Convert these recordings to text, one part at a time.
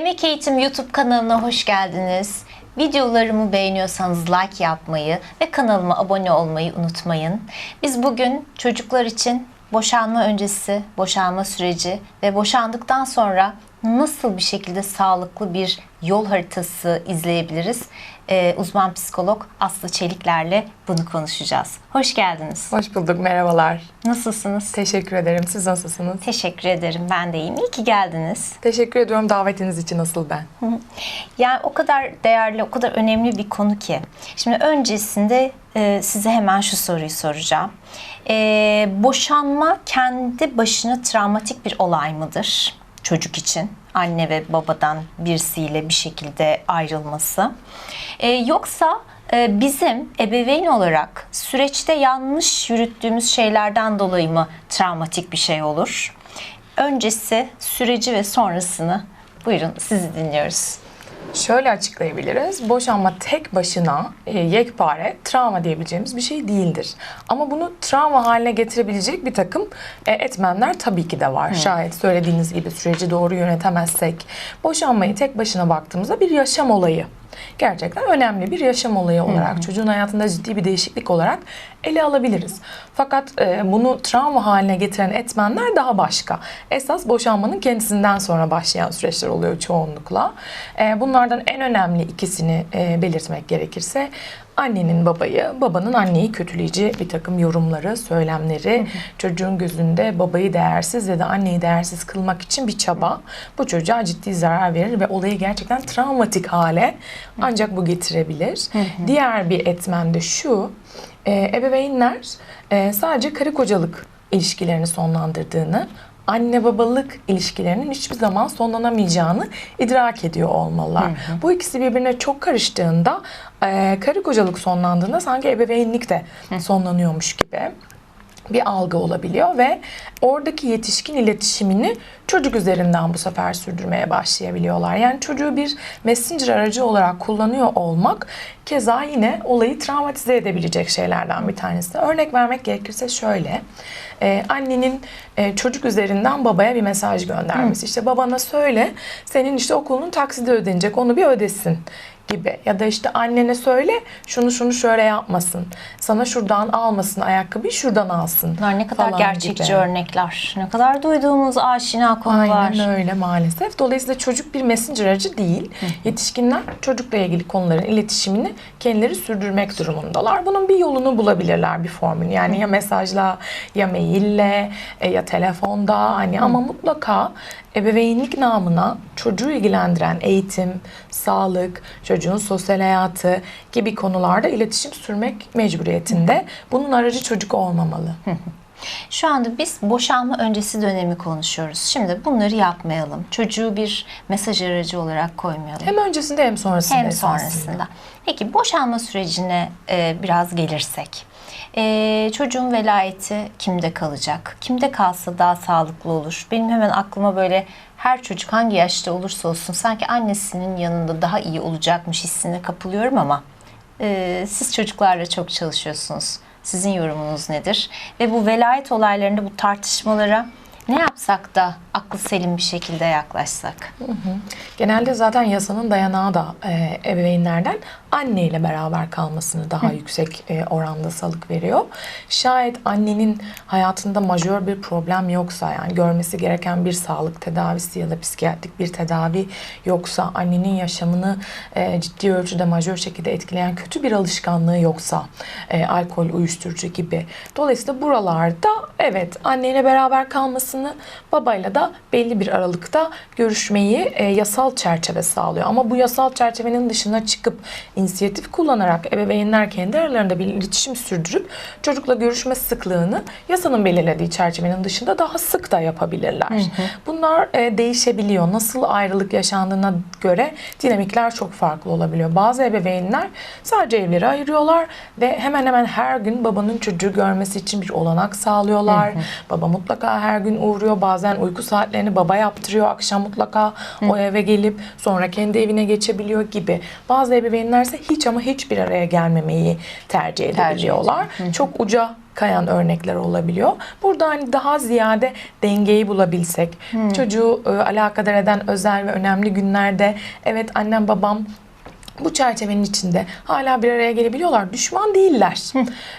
Emek Eğitim YouTube kanalına hoş geldiniz. Videolarımı beğeniyorsanız like yapmayı ve kanalıma abone olmayı unutmayın. Biz bugün çocuklar için boşanma öncesi, boşanma süreci ve boşandıktan sonra nasıl bir şekilde sağlıklı bir yol haritası izleyebiliriz? Ee, uzman psikolog Aslı Çelikler'le bunu konuşacağız. Hoş geldiniz. Hoş bulduk, merhabalar. Nasılsınız? Teşekkür ederim. Siz nasılsınız? Teşekkür ederim. Ben de iyiyim. İyi ki geldiniz. Teşekkür ediyorum davetiniz için asıl ben. Yani o kadar değerli, o kadar önemli bir konu ki. Şimdi öncesinde e, size hemen şu soruyu soracağım. E, boşanma kendi başına travmatik bir olay mıdır çocuk için? Anne ve babadan birisiyle bir şekilde ayrılması. E, yoksa e, bizim ebeveyn olarak süreçte yanlış yürüttüğümüz şeylerden dolayı mı travmatik bir şey olur? Öncesi, süreci ve sonrasını buyurun sizi dinliyoruz. Şöyle açıklayabiliriz. Boşanma tek başına e, yekpare travma diyebileceğimiz bir şey değildir. Ama bunu travma haline getirebilecek bir takım e, etmenler tabii ki de var. Şayet söylediğiniz gibi süreci doğru yönetemezsek boşanmayı tek başına baktığımızda bir yaşam olayı. Gerçekten önemli bir yaşam olayı olarak çocuğun hayatında ciddi bir değişiklik olarak ele alabiliriz. Fakat e, bunu travma haline getiren etmenler daha başka. Esas boşanmanın kendisinden sonra başlayan süreçler oluyor çoğunlukla. E, bunlardan en önemli ikisini e, belirtmek gerekirse annenin babayı, babanın anneyi kötüleyici bir takım yorumları, söylemleri, çocuğun gözünde babayı değersiz ya da anneyi değersiz kılmak için bir çaba. Bu çocuğa ciddi zarar verir ve olayı gerçekten travmatik hale ancak bu getirebilir. Diğer bir etmen de şu, e, ebeveynler e, sadece karı kocalık ilişkilerini sonlandırdığını, anne babalık ilişkilerinin hiçbir zaman sonlanamayacağını idrak ediyor olmalılar. Bu ikisi birbirine çok karıştığında e, karı kocalık sonlandığında sanki ebeveynlik de sonlanıyormuş gibi bir algı olabiliyor ve oradaki yetişkin iletişimini çocuk üzerinden bu sefer sürdürmeye başlayabiliyorlar. Yani çocuğu bir messenger aracı olarak kullanıyor olmak keza yine olayı travmatize edebilecek şeylerden bir tanesi. Örnek vermek gerekirse şöyle. e, annenin e, çocuk üzerinden babaya bir mesaj göndermesi. İşte babana söyle senin işte okulun taksidi ödenecek onu bir ödesin gibi ya da işte annene söyle şunu şunu şöyle yapmasın. Sana şuradan almasın ayakkabıyı şuradan alsın. Bunlar ne kadar gerçekçi gibi. örnekler. Ne kadar duyduğumuz aşina konular. Aynen öyle maalesef. Dolayısıyla çocuk bir messenger aracı değil. Yetişkinler çocukla ilgili konuların iletişimini kendileri sürdürmek durumundalar. Bunun bir yolunu bulabilirler bir formül. Yani ya mesajla ya maille e, ya telefonda hani ama mutlaka ebeveynlik namına çocuğu ilgilendiren eğitim, sağlık, çocuğun sosyal hayatı gibi konularda iletişim sürmek mecburiyetinde. Bunun aracı çocuk olmamalı. Şu anda biz boşanma öncesi dönemi konuşuyoruz. Şimdi bunları yapmayalım. Çocuğu bir mesaj aracı olarak koymayalım. Hem öncesinde hem sonrasında Hem esasında. sonrasında. Peki boşanma sürecine e, biraz gelirsek. E, çocuğun velayeti kimde kalacak? Kimde kalsa daha sağlıklı olur? Benim hemen aklıma böyle her çocuk hangi yaşta olursa olsun sanki annesinin yanında daha iyi olacakmış hissine kapılıyorum ama e, siz çocuklarla çok çalışıyorsunuz. Sizin yorumunuz nedir? Ve bu velayet olaylarında bu tartışmalara ne yapsak da aklı selim bir şekilde yaklaşsak? Genelde zaten yasanın dayanağı da e, ebeveynlerden anne ile beraber kalmasını daha yüksek e, oranda salık veriyor. Şayet annenin hayatında majör bir problem yoksa yani görmesi gereken bir sağlık tedavisi ya da psikiyatrik bir tedavi yoksa annenin yaşamını e, ciddi ölçüde majör şekilde etkileyen kötü bir alışkanlığı yoksa e, alkol, uyuşturucu gibi. Dolayısıyla buralarda evet anneyle beraber kalmasını babayla da belli bir aralıkta görüşmeyi e, yasal çerçeve sağlıyor. Ama bu yasal çerçevenin dışına çıkıp inisiyatif kullanarak ebeveynler kendi aralarında bir iletişim sürdürüp çocukla görüşme sıklığını yasanın belirlediği çerçevenin dışında daha sık da yapabilirler. Bunlar e, değişebiliyor. Nasıl ayrılık yaşandığına göre dinamikler çok farklı olabiliyor. Bazı ebeveynler sadece evleri ayırıyorlar ve hemen hemen her gün babanın çocuğu görmesi için bir olanak sağlıyorlar. Baba mutlaka her gün uğruyor. Bazen uyku saatlerini baba yaptırıyor. Akşam mutlaka o eve gelip sonra kendi evine geçebiliyor gibi. Bazı ebeveynler ise hiç ama hiç bir araya gelmemeyi tercih edebiliyorlar. Çok uca kayan örnekler olabiliyor. Burada hani daha ziyade dengeyi bulabilsek, çocuğu e, alakadar eden özel ve önemli günlerde evet annem babam bu çerçevenin içinde hala bir araya gelebiliyorlar. Düşman değiller.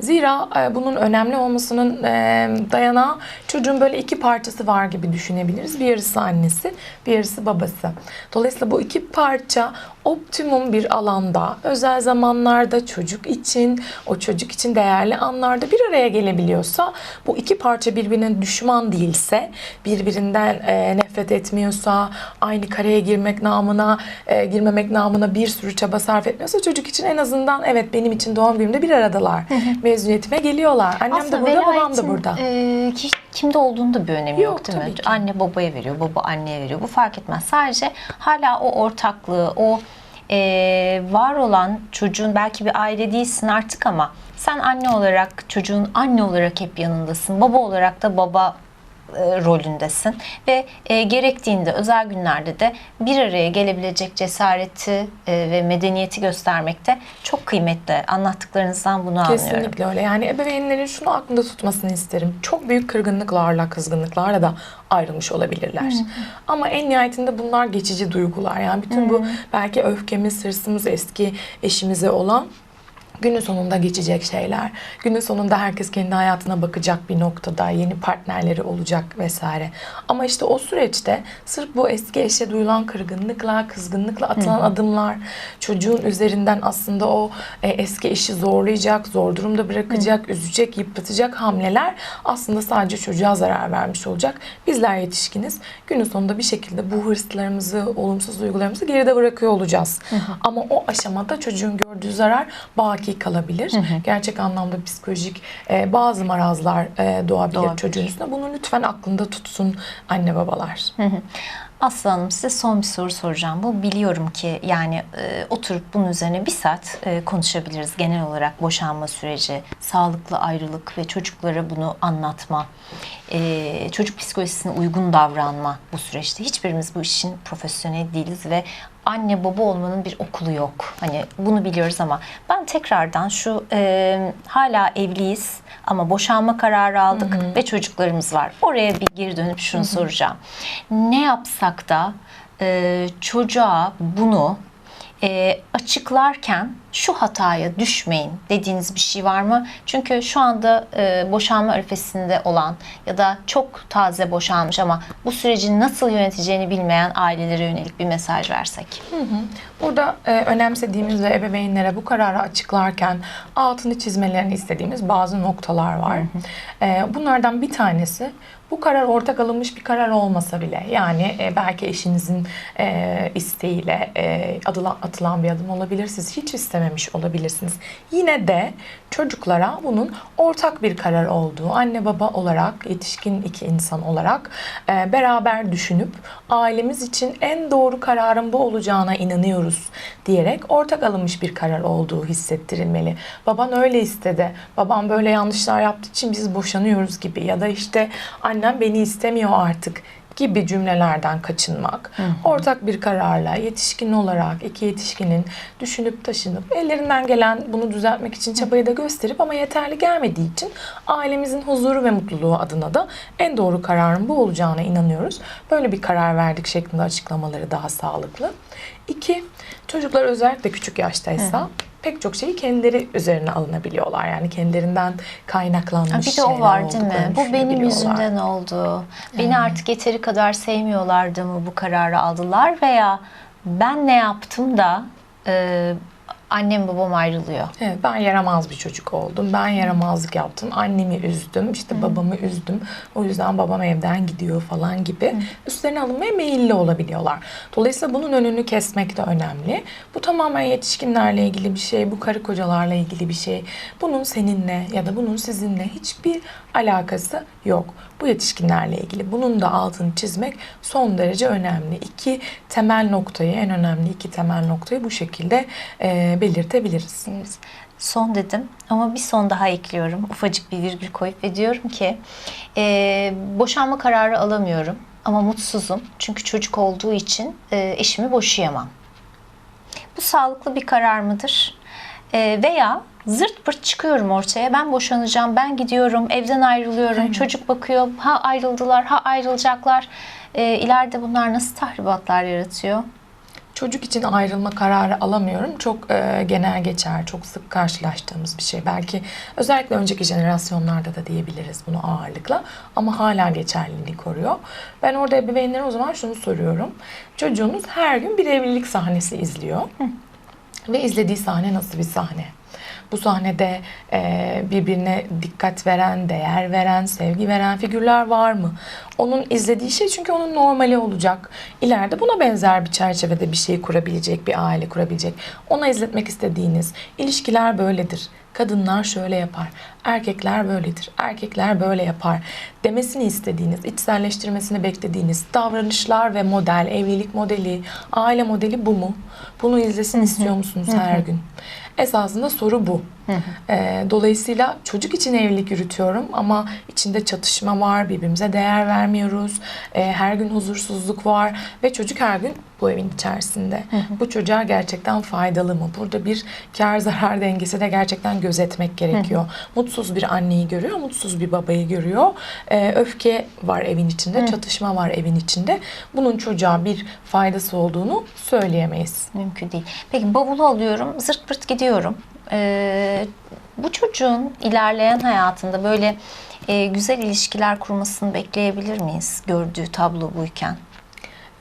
Zira e, bunun önemli olmasının e, dayanağı çocuğun böyle iki parçası var gibi düşünebiliriz. Bir yarısı annesi, bir yarısı babası. Dolayısıyla bu iki parça optimum bir alanda, özel zamanlarda çocuk için, o çocuk için değerli anlarda bir araya gelebiliyorsa, bu iki parça birbirine düşman değilse, birbirinden e, nefret etmiyorsa, aynı kareye girmek namına, e, girmemek namına bir sürü çaba sarf etmiyorsa çocuk için en azından evet benim için doğum günümde bir aradalar. Mezuniyetime geliyorlar. Annem de burada, babam da burada. e, ki- kimde olduğunu da bir önemi yok, Yok, değil mi? ki. Anne babaya veriyor, baba anneye veriyor. Bu fark etmez. Sadece hala o ortaklığı, o e, var olan çocuğun belki bir aile değilsin artık ama sen anne olarak çocuğun anne olarak hep yanındasın. Baba olarak da baba e, rolündesin ve e, gerektiğinde özel günlerde de bir araya gelebilecek cesareti e, ve medeniyeti göstermekte çok kıymetli. Anlattıklarınızdan bunu anlıyorum. Kesinlikle öyle. Yani ebeveynlerin şunu aklında tutmasını isterim. Çok büyük kırgınlıklarla, kızgınlıklarla da ayrılmış olabilirler. Ama en nihayetinde bunlar geçici duygular. Yani bütün bu belki öfkemiz, hırsımız eski eşimize olan günün sonunda geçecek şeyler. Günün sonunda herkes kendi hayatına bakacak bir noktada, yeni partnerleri olacak vesaire. Ama işte o süreçte sırf bu eski eşe duyulan kırgınlıkla, kızgınlıkla atılan adımlar, çocuğun üzerinden aslında o e, eski eşi zorlayacak, zor durumda bırakacak, üzecek, yıpratacak hamleler aslında sadece çocuğa zarar vermiş olacak. Bizler yetişkiniz günün sonunda bir şekilde bu hırslarımızı, olumsuz duygularımızı geride bırakıyor olacağız. Ama o aşamada çocuğun gördüğü zarar baki kalabilir. Gerçek anlamda psikolojik e, bazı marazlar e, doğabilir, Doğabilir. çocuğun üstüne. Bunu lütfen aklında tutsun anne babalar. Aslı Hanım size son bir soru soracağım. Bu biliyorum ki yani e, oturup bunun üzerine bir saat e, konuşabiliriz. Genel olarak boşanma süreci, sağlıklı ayrılık ve çocuklara bunu anlatma, e, çocuk psikolojisine uygun davranma bu süreçte. Hiçbirimiz bu işin profesyonel değiliz ve anne baba olmanın bir okulu yok. Hani bunu biliyoruz ama ben tekrardan şu e, hala evliyiz ama boşanma kararı aldık ve çocuklarımız var. Oraya bir geri dönüp şunu soracağım. Ne yapsak da e, çocuğa bunu e, açıklarken şu hataya düşmeyin dediğiniz bir şey var mı? Çünkü şu anda e, boşanma arifesinde olan ya da çok taze boşanmış ama bu süreci nasıl yöneteceğini bilmeyen ailelere yönelik bir mesaj versek. Burada e, önemsediğimiz ve ebeveynlere bu kararı açıklarken altını çizmelerini istediğimiz bazı noktalar var. E, bunlardan bir tanesi bu karar ortak alınmış bir karar olmasa bile yani e, belki eşinizin e, isteğiyle e, adılan, atılan bir adım olabilir. Siz hiç istememiş olabilirsiniz. Yine de çocuklara bunun ortak bir karar olduğu, anne baba olarak, yetişkin iki insan olarak e, beraber düşünüp ailemiz için en doğru kararın bu olacağına inanıyoruz diyerek ortak alınmış bir karar olduğu hissettirilmeli. Baban öyle istedi, babam böyle yanlışlar yaptığı için biz boşanıyoruz gibi ya da işte annem beni istemiyor artık gibi cümlelerden kaçınmak. Ortak bir kararla yetişkin olarak iki yetişkinin düşünüp taşınıp ellerinden gelen bunu düzeltmek için çabayı da gösterip ama yeterli gelmediği için ailemizin huzuru ve mutluluğu adına da en doğru kararın bu olacağına inanıyoruz. Böyle bir karar verdik şeklinde açıklamaları daha sağlıklı. İki, çocuklar özellikle küçük yaştaysa pek çok şeyi kendileri üzerine alınabiliyorlar. Yani kendilerinden kaynaklanmış Ha, Bir de o var değil mi? Bu benim yüzümden oldu. Beni artık yeteri kadar sevmiyorlardı mı bu kararı aldılar veya ben ne yaptım da e, annem babam ayrılıyor. Evet, ben yaramaz bir çocuk oldum. Ben yaramazlık yaptım. Annemi üzdüm. işte babamı üzdüm. O yüzden babam evden gidiyor falan gibi. Üstlerine alınmaya meyilli olabiliyorlar. Dolayısıyla bunun önünü kesmek de önemli. Bu tamamen yetişkinlerle ilgili bir şey. Bu karı kocalarla ilgili bir şey. Bunun seninle ya da bunun sizinle hiçbir alakası yok. Bu yetişkinlerle ilgili. Bunun da altını çizmek son derece önemli. İki temel noktayı, en önemli iki temel noktayı bu şekilde e, belirtebiliriz. Son dedim ama bir son daha ekliyorum. Ufacık bir virgül koyup ve diyorum ki e, boşanma kararı alamıyorum ama mutsuzum. Çünkü çocuk olduğu için e, eşimi boşayamam. Bu sağlıklı bir karar mıdır? E, veya Zırt pırt çıkıyorum ortaya. Ben boşanacağım, ben gidiyorum, evden ayrılıyorum. Çocuk bakıyor, ha ayrıldılar, ha ayrılacaklar. E, ileride bunlar nasıl tahribatlar yaratıyor? Çocuk için ayrılma kararı alamıyorum. Çok e, genel geçer, çok sık karşılaştığımız bir şey. Belki özellikle önceki jenerasyonlarda da diyebiliriz bunu ağırlıkla. Ama hala geçerliliğini koruyor. Ben orada ebeveynlere o zaman şunu soruyorum. Çocuğunuz her gün bir evlilik sahnesi izliyor. Ve izlediği sahne nasıl bir sahne? Bu sahnede e, birbirine dikkat veren, değer veren, sevgi veren figürler var mı? Onun izlediği şey çünkü onun normali olacak. İleride buna benzer bir çerçevede bir şey kurabilecek, bir aile kurabilecek. Ona izletmek istediğiniz ilişkiler böyledir. Kadınlar şöyle yapar, erkekler böyledir, erkekler böyle yapar demesini istediğiniz, içselleştirmesini beklediğiniz davranışlar ve model, evlilik modeli, aile modeli bu mu? Bunu izlesin istiyor musunuz her gün? Esasında soru bu. Ee, dolayısıyla çocuk için evlilik yürütüyorum ama içinde çatışma var, birbirimize değer vermiyoruz, Ee, her gün huzursuzluk var ve çocuk her gün bu evin içerisinde. Bu çocuğa gerçekten faydalı mı? Burada bir kar zarar dengesi de gerçekten gözetmek gerekiyor. Mutsuz bir anneyi görüyor, mutsuz bir babayı görüyor. Ee, öfke var evin içinde, çatışma var evin içinde. Bunun çocuğa bir faydası olduğunu söyleyemeyiz. Mümkün değil. Peki bavulu alıyorum, zırt pırt gidiyorum. Ee, bu çocuğun ilerleyen hayatında böyle e, güzel ilişkiler kurmasını bekleyebilir miyiz? Gördüğü tablo buyken.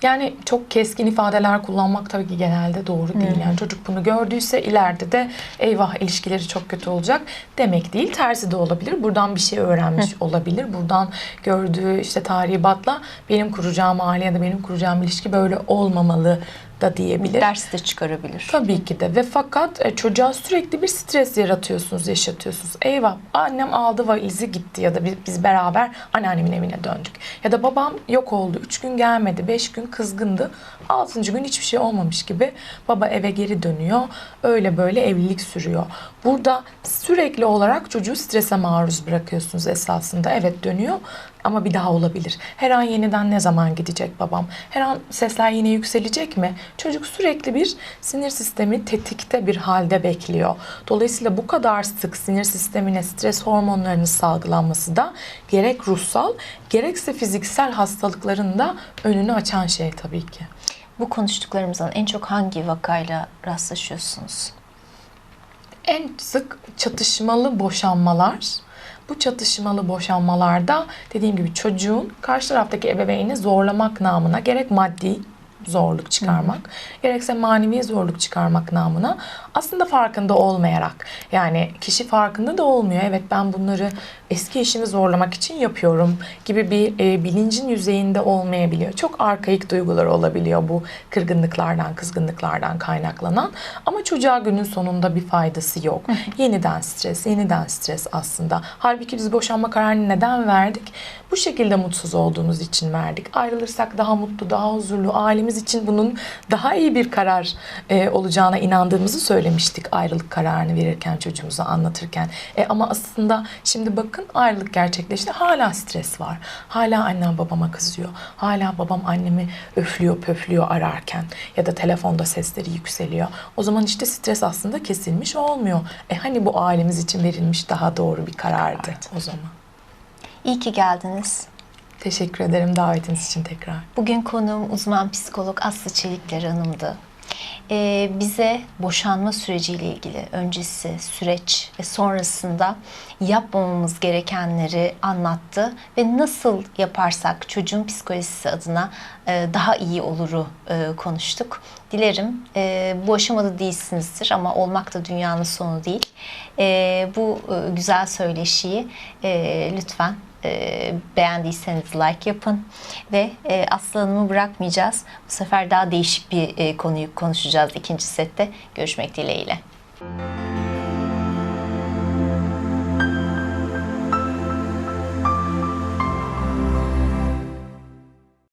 Yani çok keskin ifadeler kullanmak tabii ki genelde doğru değil. Yani çocuk bunu gördüyse ileride de eyvah ilişkileri çok kötü olacak demek değil. Tersi de olabilir. Buradan bir şey öğrenmiş olabilir. Buradan gördüğü işte tahribatla benim kuracağım aile ya da benim kuracağım ilişki böyle olmamalı da diyebilir. Ders de çıkarabilir. Tabii ki de ve fakat e, çocuğa sürekli bir stres yaratıyorsunuz, yaşatıyorsunuz. Eyvah annem aldı valizi gitti ya da biz, biz beraber anneannemin evine döndük. Ya da babam yok oldu, üç gün gelmedi, beş gün kızgındı. Altıncı gün hiçbir şey olmamış gibi baba eve geri dönüyor. Öyle böyle evlilik sürüyor. Burada sürekli olarak çocuğu strese maruz bırakıyorsunuz esasında. Evet dönüyor ama bir daha olabilir. Her an yeniden ne zaman gidecek babam? Her an sesler yine yükselecek mi? Çocuk sürekli bir sinir sistemi tetikte bir halde bekliyor. Dolayısıyla bu kadar sık sinir sistemine stres hormonlarının salgılanması da gerek ruhsal gerekse fiziksel hastalıkların da önünü açan şey tabii ki. Bu konuştuklarımızdan en çok hangi vakayla rastlaşıyorsunuz? En sık çatışmalı boşanmalar. Bu çatışmalı boşanmalarda dediğim gibi çocuğun karşı taraftaki ebeveyni zorlamak namına gerek maddi zorluk çıkarmak, gerekse manevi zorluk çıkarmak namına aslında farkında olmayarak yani kişi farkında da olmuyor. Evet ben bunları eski eşimi zorlamak için yapıyorum gibi bir e, bilincin yüzeyinde olmayabiliyor. Çok arkaik duygular olabiliyor bu kırgınlıklardan, kızgınlıklardan kaynaklanan. Ama çocuğa günün sonunda bir faydası yok. yeniden stres, yeniden stres aslında. Halbuki biz boşanma kararını neden verdik? Bu şekilde mutsuz olduğumuz için verdik. Ayrılırsak daha mutlu, daha huzurlu, ailemiz için bunun daha iyi bir karar e, olacağına inandığımızı söylemiştik ayrılık kararını verirken çocuğumuza anlatırken. E, ama aslında şimdi bakın ayrılık gerçekleşti. Hala stres var. Hala annem babama kızıyor. Hala babam annemi öflüyor, pöflüyor ararken ya da telefonda sesleri yükseliyor. O zaman işte stres aslında kesilmiş olmuyor. E hani bu ailemiz için verilmiş daha doğru bir karardı o zaman. İyi ki geldiniz. Teşekkür ederim davetiniz için tekrar. Bugün konuğum uzman psikolog Aslı Çelikler Hanım'dı. Ee, bize boşanma süreciyle ilgili öncesi, süreç ve sonrasında yapmamamız gerekenleri anlattı ve nasıl yaparsak çocuğun psikolojisi adına e, daha iyi oluru e, konuştuk. Dilerim e, bu aşamada değilsinizdir ama olmak da dünyanın sonu değil. E, bu e, güzel söyleşiyi e, lütfen e, beğendiyseniz like yapın ve e, Aslı Hanım'ı bırakmayacağız. Bu sefer daha değişik bir e, konuyu konuşacağız ikinci sette. Görüşmek dileğiyle.